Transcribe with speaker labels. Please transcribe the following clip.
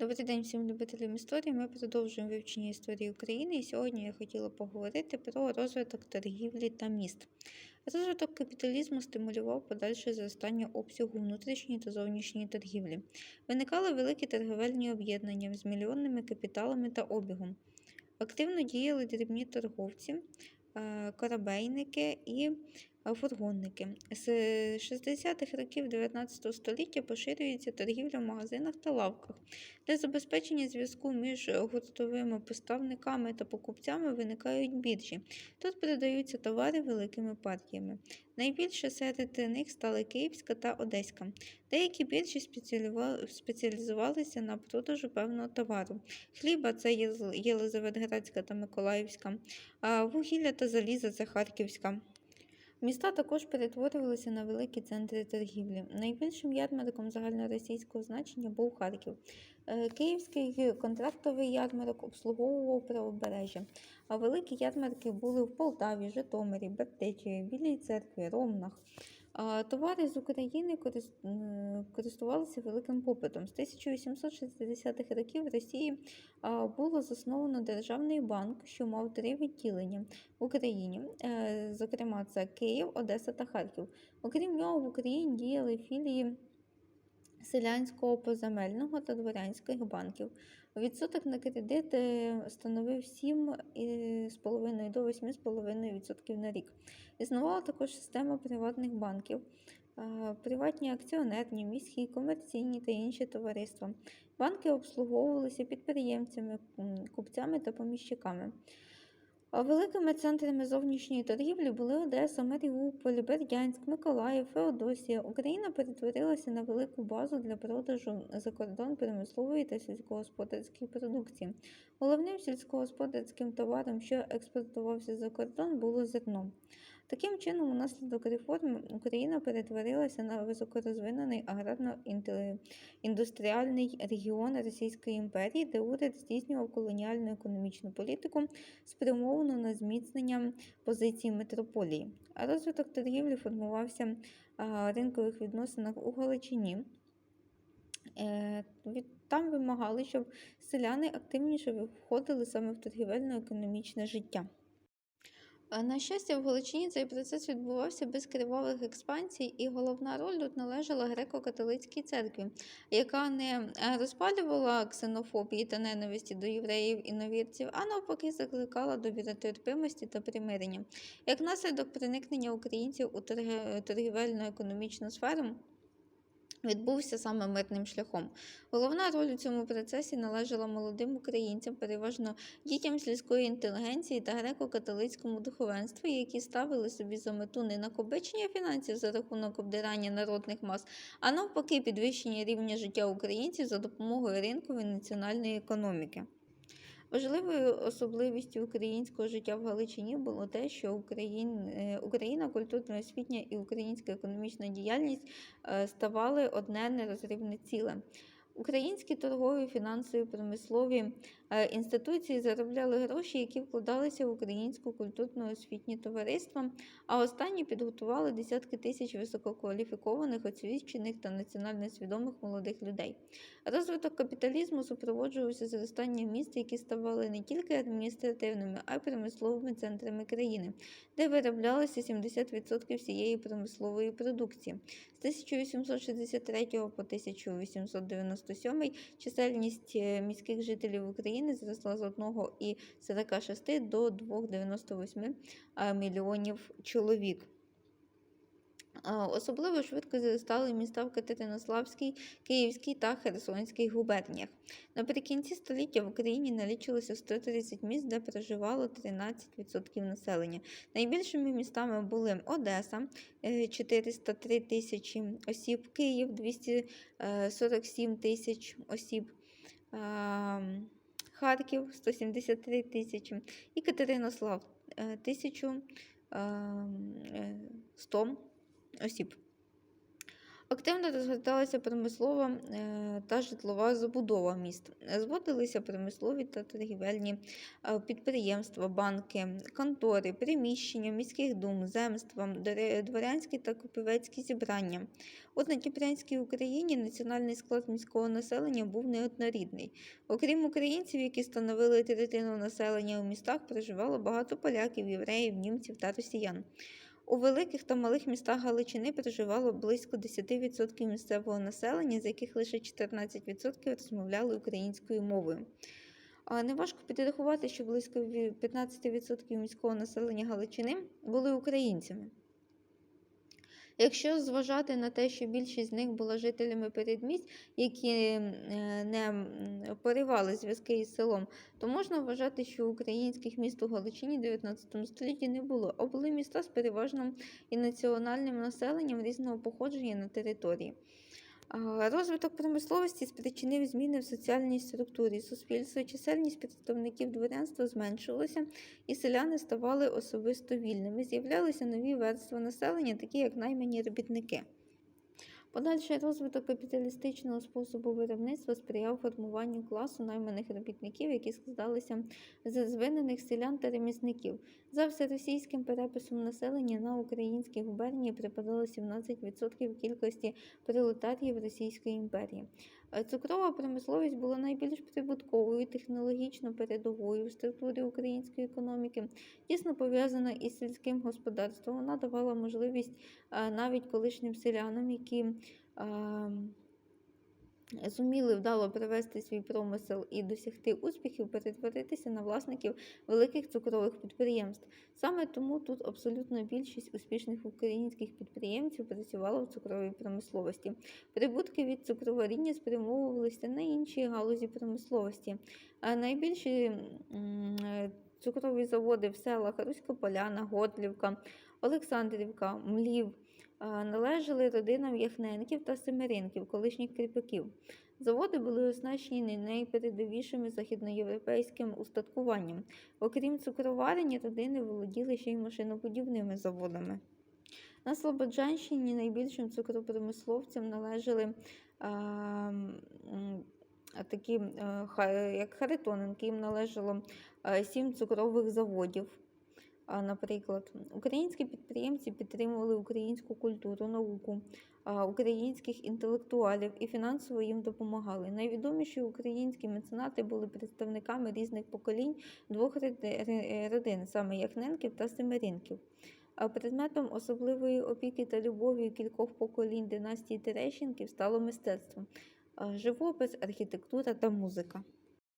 Speaker 1: Добрий день всім любителям історії. Ми продовжуємо вивчення історії України. І сьогодні я хотіла поговорити про розвиток торгівлі та міст. Розвиток капіталізму стимулював подальше зростання обсягу внутрішньої та зовнішньої торгівлі. Виникали великі торговельні об'єднання з мільйонними капіталами та обігом. Активно діяли дрібні торговці, е, корабейники і фургонники. З 60-х років 19 століття поширюється торгівля в магазинах та лавках. Для забезпечення зв'язку між гуртовими поставниками та покупцями виникають біржі. Тут продаються товари великими партіями. Найбільше серед них стали Київська та Одеська. Деякі біржі спеціалізувалися на продажу певного товару. Хліба це Єлизаветградська та Миколаївська, вугілля та заліза це Харківська. Міста також перетворювалися на великі центри торгівлі. Найбільшим ярмарком загальноросійського значення був Харків. Е, Київський контрактовий ярмарок обслуговував правобережжя, а великі ярмарки були в Полтаві, Житомирі, Бердичеві, Білій церкві, Ромнах. Товари з України користувалися великим попитом. З 1860-х років в Росії було засновано державний банк, що мав три відділення в Україні. Е, Зокрема, це Київ, Одеса та Харків. Окрім нього, в Україні діяли філії селянського поземельного та дворянських банків. Відсоток на кредит становив 7,5 до 8,5% на рік. Існувала також система приватних банків, приватні акціонерні, міські, комерційні та інші товариства. Банки обслуговувалися підприємцями, купцями та поміщиками. Великими центрами зовнішньої торгівлі були Одеса, Маріуполь, Бердянськ, Миколаїв, Феодосія. Україна перетворилася на велику базу для продажу за кордон промислової та сільськогосподарської продукції. Головним сільськогосподарським товаром, що експортувався за кордон, було зерно. Таким чином, унаслідок реформ Україна перетворилася на високорозвинений аграрно-індустріальний регіон Російської імперії, де уряд здійснював колоніальну економічну політику, спрямовану на зміцнення позицій метрополії. А розвиток торгівлі формувався а, ринкових відносинах у Галичині. Е, Там вимагали, щоб селяни активніше входили саме в торгівельно-економічне життя. А, На щастя, в Галичині цей процес відбувався без кривавих експансій, і головна роль тут належала греко-католицькій церкві, яка не е, розпалювала ксенофобії та ненависті до євреїв і новірців, а навпаки закликала до віротерпимості та примирення. Як наслідок проникнення українців у торгівельно-економічну сферу. Відбувся саме мирним шляхом. Головна роль у цьому процесі належала молодим українцям, переважно дітям сільської інтелігенції та греко-католицькому духовенству, які ставили собі за мету не накопичення фінансів за рахунок обдирання народних мас, а навпаки, підвищення рівня життя українців за допомогою ринкової національної економіки. Важливою особливістю українського життя в Галичині було те, що Україн... е, Україна, культурно-освітня і українська економічна діяльність е, ставали одне нерозривне ціле. Українські торгові, фінансові, промислові е, інституції заробляли гроші, які вкладалися в українську культурно-освітні товариства, а останні підготували десятки тисяч висококваліфікованих, освічених та національно свідомих молодих людей. Розвиток капіталізму супроводжувався зростанням міст, які ставали не тільки адміністративними, а й промисловими центрами країни, де вироблялося 70% всієї промислової продукції. З 1863 по 1897 чисельність е, міських жителів України зросла з 1,46 до 2,98 е, мільйонів чоловік. Особливо швидко зростали міста в Катеринославській, Київській та Херсонській губерніях. Наприкінці століття в Україні налічилося 130 міст, де проживало 13% населення. Найбільшими містами були Одеса е, 403 тисячі осіб, Київ 247 тисяч осіб. Харків 173 тисячі і Катеринослав е, 1100 осіб. Активно розгорталася промислова е, та житлова забудова міст. Зводилися промислові та торгівельні е, підприємства, банки, контори, приміщення міських дум, земства, дворянські та купівецькі зібрання. У Надніпрянській Україні національний склад міського населення був неоднорідний. Окрім українців, які становили третину населення у містах, проживало багато поляків, євреїв, німців та росіян. У великих та малих містах Галичини проживало близько 10% місцевого населення, з яких лише 14% розмовляли українською мовою. Неважко підрахувати, що близько 15% міського населення Галичини були українцями. Якщо зважати на те, що більшість з них була жителями передмість, які е, не поривали зв'язки із селом, то можна вважати, що українських міст у Галичині 19 столітті не було, а були міста з переважним і національним населенням різного походження на території. Розвиток промисловості спричинив зміни в соціальній структурі суспільства. Чисельність представників дворянства зменшилася, і селяни ставали особисто вільними. З'являлися нові верства населення, такі як наймані робітники. Подальший розвиток капіталістичного способу виробництва сприяв формуванню класу найманих робітників, які складалися з звинених селян та ремісників. За всеросійським переписом населення на українські губернії припадало 17% кількості пролетаріїв Російської імперії. Е, Цукрова промисловість була найбільш прибутковою, технологічно передовою в структурі української економіки, тісно пов'язана із сільським господарством. Вона давала можливість е, навіть колишнім селянам, які е, зуміли вдало привести свій промисел і досягти успіхів, перетворитися на власників великих цукрових підприємств. Саме тому тут абсолютно більшість успішних українських підприємців працювала в цукровій промисловості. Прибутки від цукроваріння спрямовувалися на інші галузі промисловості. А найбільші цукрові заводи в селах Руська Поляна, Готлівка, Олександрівка, Млів належали родинам Яхненків та Семеринків, колишніх кріпаків. Заводи були оснащені найпередовішим західноєвропейським устаткуванням. Окрім цукроварення, родини володіли ще й машинобудівними заводами. На Слободжанщині найбільшим цукропромисловцям належали а такі, е, як Харитоненки, їм належало е, сім цукрових заводів. Наприклад, українські підприємці підтримували українську культуру, науку, українських інтелектуалів і фінансово їм допомагали. Найвідоміші українські меценати були представниками різних поколінь двох родин, саме Яхненків та Семеринків. Предметом особливої опіки та любові кількох поколінь династії Терещенків стало мистецтво, живопис, архітектура та музика.